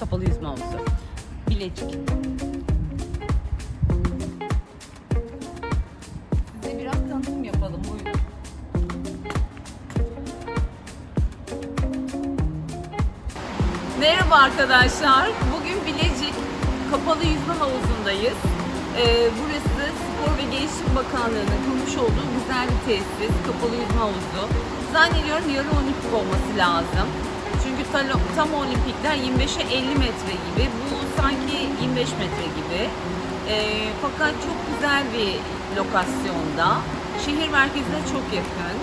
kapalı yüzme havuzu. Bilecik. Size biraz tanıtım yapalım. Buyurun. Merhaba arkadaşlar. Bugün Bilecik Kapalı Yüzme Havuzu'ndayız. Ee, burası Spor ve Gençlik Bakanlığı'nın kurmuş olduğu güzel bir tesis. Kapalı yüzme havuzu. Zannediyorum yarı olimpik olması lazım. Tam, olimpikler 25'e 50 metre gibi. Bu sanki 25 metre gibi. Ee, fakat çok güzel bir lokasyonda. Şehir merkezine çok yakın.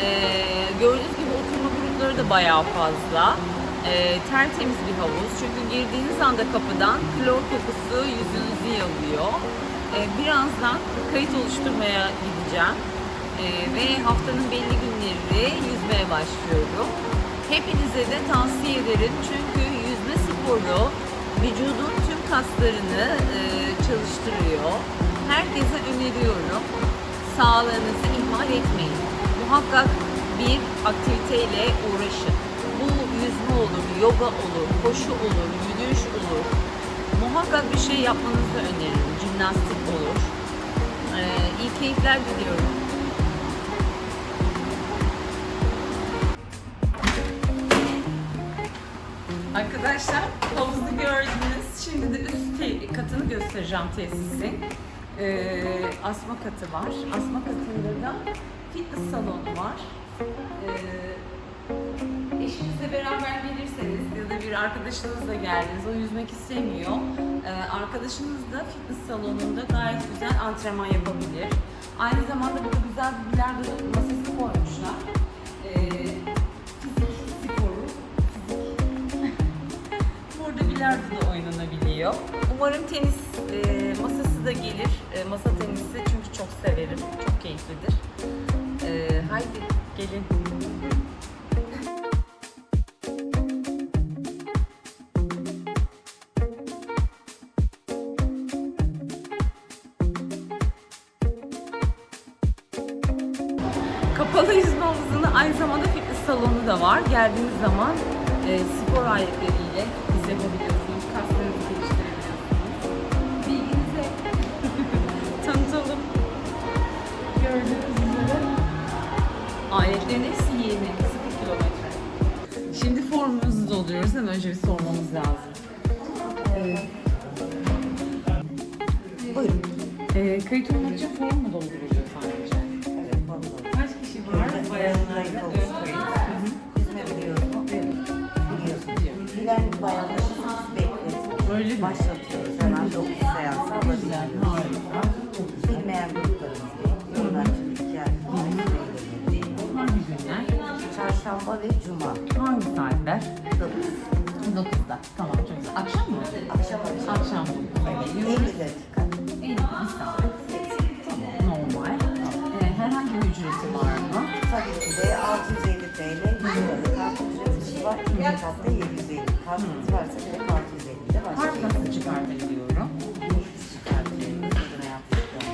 Ee, gördüğünüz gibi oturma grupları da bayağı fazla. Ee, tertemiz bir havuz. Çünkü girdiğiniz anda kapıdan klor kokusu yüzünüzü yalıyor. Ee, birazdan kayıt oluşturmaya gideceğim. Ee, ve haftanın belli günleri yüzmeye başlıyorum. Hepinize de tavsiye ederim. Çünkü yüzme sporu vücudun tüm kaslarını e, çalıştırıyor. Herkese öneriyorum. Sağlığınızı ihmal etmeyin. Muhakkak bir aktiviteyle uğraşın. Bu yüzme olur, yoga olur, koşu olur, yürüyüş olur. Muhakkak bir şey yapmanızı öneririm. Jimnastik olur. Ee, iyi keyifler diliyorum. Arkadaşlar havuzu gördünüz. Şimdi de üst katını göstereceğim tesisin. Ee, asma katı var. Asma katında da fitness salonu var. Ee, eşinizle beraber gelirseniz ya da bir arkadaşınızla geldiniz, o yüzmek istemiyor. Ee, arkadaşınız da fitness salonunda gayet güzel antrenman yapabilir. Aynı zamanda burada güzel bir bilardo masası koymuşlar. Bilardo da oynanabiliyor. Umarım tenis e, masası da gelir. E, masa tenisi çünkü çok severim. Çok keyiflidir. E, haydi gelin. Kapalı yüzme havuzunda aynı zamanda fitness salonu da var. Geldiğiniz zaman e, spor aletleriyle yapabiliyorsunuz. Kaslarınızı geliştirebiliyorsunuz. Bilginize tanıtalım. Gördüğünüz üzere aletlerin hepsi yeni. 0 kilometre. Şimdi formumuzu dolduruyoruz ama önce bir sormamız lazım. Buyurun. E, kayıt olmak için form mu dolduruluyor sadece? Evet. Kaç kişi var? Bayanlarda Bekletin. Öyle mi? Başlatıyoruz. Hemen 9 seansı Güzel, alabiliyoruz. Bilmeyen gruplarımız bekliyorlar. Ay Hangi günler? Çarşamba ve Cuma. Hangi saatler? 9. 9'da. Tamam çok güzel. Akşam mı? Akşam akşam. Akşam. 50 dakika. 50 bir saat. Normal. Ee, herhangi bir ücreti var mı? Tabii ki de 650 TL. 100 liralık kart ücretimiz var. İkinci katta 750. Kartınız varsa direkt 650 de Kart başlıyor. nasıl çıkartabiliyorum?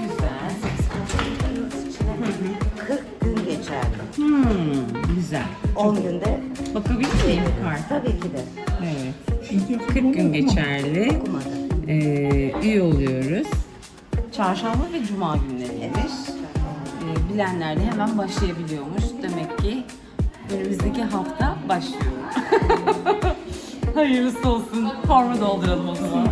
Güzel. 40 gün geçerli. Hmm, güzel. 10 günde Bakabilir miyim kart? tabii ki de Evet. 40 gün geçerli. okumadı. Ee, üye oluyoruz. Çarşamba ve cuma günleriymiş. Ee, bilenler de hemen başlayabiliyormuş. Demek ki önümüzdeki hafta başlıyor. Hayırlısı olsun. Formu dolduralım o zaman.